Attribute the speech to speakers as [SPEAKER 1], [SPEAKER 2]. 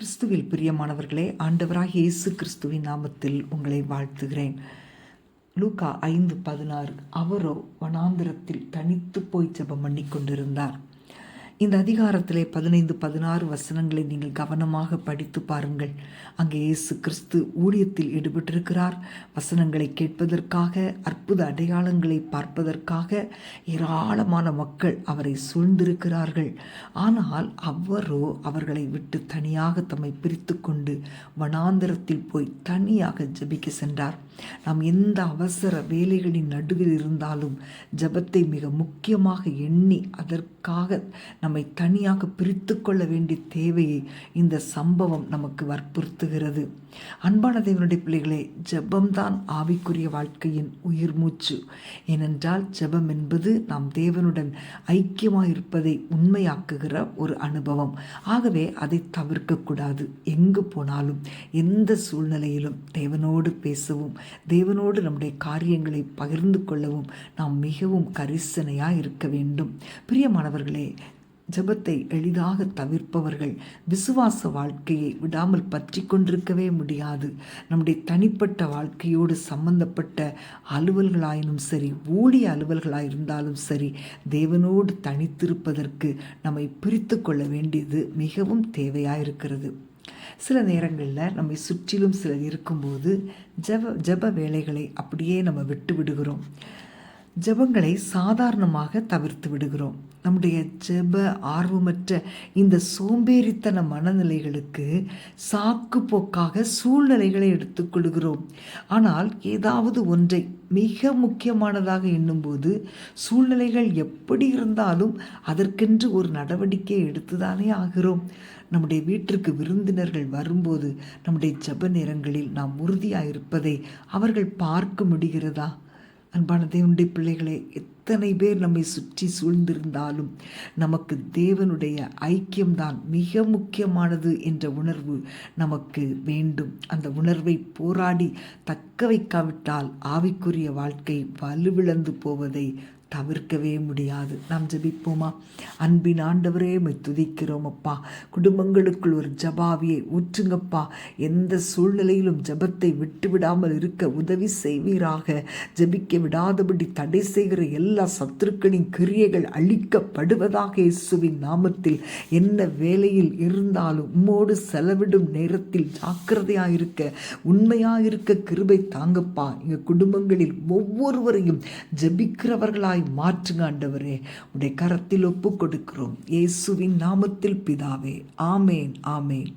[SPEAKER 1] கிறிஸ்துவில் பிரியமானவர்களே ஆண்டவராக இயேசு கிறிஸ்துவின் நாமத்தில் உங்களை வாழ்த்துகிறேன். லூக்கா ஐந்து பதினாறு அவரோ வனாந்திரத்தில் தனித்து போய் ஜெபம் பண்ணி கொண்டிருந்தார் இந்த அதிகாரத்திலே பதினைந்து பதினாறு வசனங்களை நீங்கள் கவனமாக படித்து பாருங்கள். அங்கே இயேசு கிறிஸ்து ஊழியத்தில் ஈடுபட்டிருக்கிறார். வசனங்களை கேட்பதற்காக அற்புத அடையாளங்களை பார்ப்பதற்காக ஏராளமான மக்கள் அவரை சூழ்ந்திருக்கிறார்கள். ஆனால் அவரோ அவர்களை விட்டு தனியாக தம்மை பிரித்து கொண்டு வனாந்திரத்தில் போய் தனியாக ஜபிக்க சென்றார். நாம் எந்த அவசர வேலைகளின் நடுவில் இருந்தாலும் ஜெபத்தை மிக முக்கியமாக எண்ணி அதற்காக நம்மை தனியாக பிரித்து கொள்ள வேண்டிய தேவையை இந்த சம்பவம் நமக்கு வற்புறுத்துகிறது. அன்பான தேவனுடைய பிள்ளைகளே ஜெபம்தான் ஆவிக்குரிய வாழ்க்கையின் உயிர் மூச்சு. ஏனென்றால் ஜெபம் என்பது நாம் தேவனுடன் ஐக்கியமாக இருப்பதை உண்மையாக்குகிற ஒரு அனுபவம். ஆகவே அதை தவிர்க்கக்கூடாது எங்கு போனாலும் எந்த சூழ்நிலையிலும் தேவனோடு பேசவும் தேவனோடு நம்முடைய காரியங்களை பகிர்ந்து கொள்ளவும் நாம் மிகவும் கரிசனையாக இருக்க வேண்டும். பிரியமானவர்களே ஜெபத்தை எளிதாக தவிர்ப்பவர்கள் விசுவாச வாழ்க்கையை விடாமல் பற்றி கொண்டிருக்கவே முடியாது. நம்முடைய தனிப்பட்ட வாழ்க்கையோடு சம்பந்தப்பட்ட அலுவல்களாயினும் சரி ஊழிய அலுவல்களாயிருந்தாலும் சரி தேவனோடு தனித்திருப்பதற்கு நம்மை பிரித்து கொள்ள வேண்டியது மிகவும் தேவையாயிருக்கிறது. சில நேரங்களில் நம்மை சுற்றிலும் சிலர் இருக்கும்போது ஜப ஜப வேலைகளை அப்படியே நம்ம விட்டு விடுகிறோம் ஜபங்களை சாதாரணமாக தவிர்த்து விடுகிறோம். நம்முடைய ஜெப ஆர்வமற்ற இந்த சோம்பேறித்தன மனநிலைகளுக்கு சாக்கு போக்காக சூழ்நிலைகளை எடுத்துக்கொள்கிறோம் ஆனால் ஏதாவது ஒன்றை மிக முக்கியமானதாக எண்ணும்போது சூழ்நிலைகள் எப்படி இருந்தாலும் அதற்கென்று ஒரு நடவடிக்கை எடுத்துதானே ஆகிறோம். நம்முடைய வீட்டிற்கு விருந்தினர்கள் வரும்போது நம்முடைய ஜப நேரங்களில் நாம் உறுதியாக இருப்பதை அவர்கள் பார்க்க முடிகிறதா? அன்பான தேவனுடைய பிள்ளைகளே எத்தனை பேர் நம்மை சுற்றி சூழ்ந்திருந்தாலும் நமக்கு தேவனுடைய ஐக்கியம்தான் மிக முக்கியமானது என்ற உணர்வு நமக்கு வேண்டும். அந்த உணர்வை போராடி தக்க வைக்காவிட்டால் ஆவிக்குரிய வாழ்க்கை வலுவிழந்து போவதை தவிர்க்கவே முடியாது. நாம் ஜபிப்போமா? அன்பின் ஆண்டவரே மை துதிக்கிறோம் அப்பா. குடும்பங்களுக்குள் ஒரு ஜபாவியை ஊற்றுங்கப்பா. எந்த சூழ்நிலையிலும் ஜபத்தை விட்டு விடாமல் இருக்க உதவி செய்வீராக. ஜபிக்க விடாதபடி தடை செய்கிற எல்லா எல்லா சத்துருக்களின் கிரியைகள் அழிக்கப்படுவதாக இயேசுவின் நாமத்தில் என்ன வேலையில் இருந்தாலும் உம்மோடு செலவிடும் நேரத்தில் ஜாக்கிரதையாயிருக்க உண்மையாயிருக்க கிருபை தாங்கப்பா. எங்கள் குடும்பங்களில் ஒவ்வொருவரையும் ஜபிக்கிறவர்களாய் மாற்றுங்க ஆண்டவரே. உடைய கரத்தில் ஒப்பு கொடுக்கிறோம் இயேசுவின் நாமத்தில் பிதாவே. ஆமேன் ஆமேன்.